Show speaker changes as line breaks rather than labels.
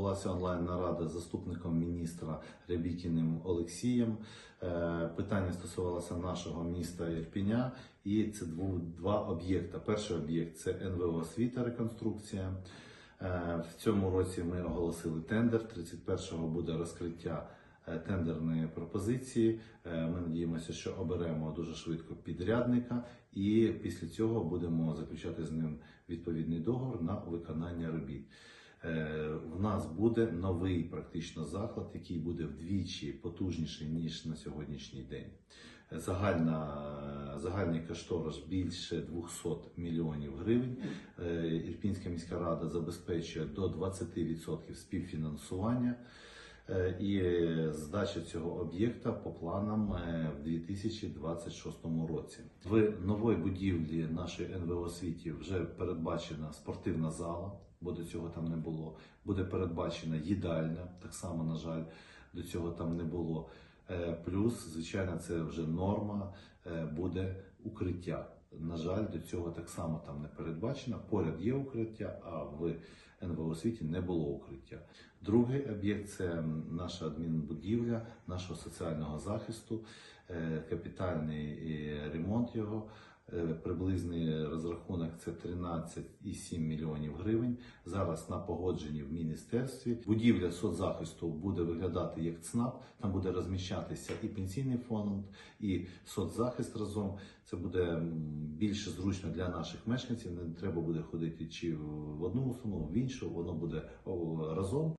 відбулася онлайн нарада з заступником міністра Рябікіним Олексієм. Е, Питання стосувалося нашого міста Ірпіня, і це два об'єкти. Перший об'єкт це НВО освіта реконструкція. Е, В цьому році ми оголосили тендер. 31-го буде розкриття е, тендерної пропозиції. Ми надіємося, що оберемо дуже швидко підрядника, і після цього будемо заключати з ним відповідний договор на виконання робіт. Нас буде новий практично заклад, який буде вдвічі потужніший ніж на сьогоднішній день. Загальна, загальний кошторис більше 200 мільйонів гривень. Е, Ірпінська міська рада забезпечує до 20% співфінансування. Е, І е, здача цього об'єкта по планам е, в 2026 році. В новій будівлі нашої НВО освіті вже передбачена спортивна зала, бо до цього там не було. Буде передбачена їдальня, так само, на жаль, до цього там не було. Плюс, звичайно, це вже норма, буде укриття. На жаль, до цього так само там не передбачено. Поряд є укриття, а в НВО світі не було укриття. Другий об'єкт це наша адмінбудівля, нашого соціального захисту, е, капітальний е, його. Е, Приблизний розрахунок це 13,7 мільйонів гривень. Зараз на погодженні в міністерстві. Будівля соцзахисту буде виглядати як ЦНАП. Там буде розміщатися і пенсійний фонд, і соцзахист разом. Це буде м, більше зручно для наших мешканців. Не треба буде ходити чи в одну установу, в іншу. Воно буде разом.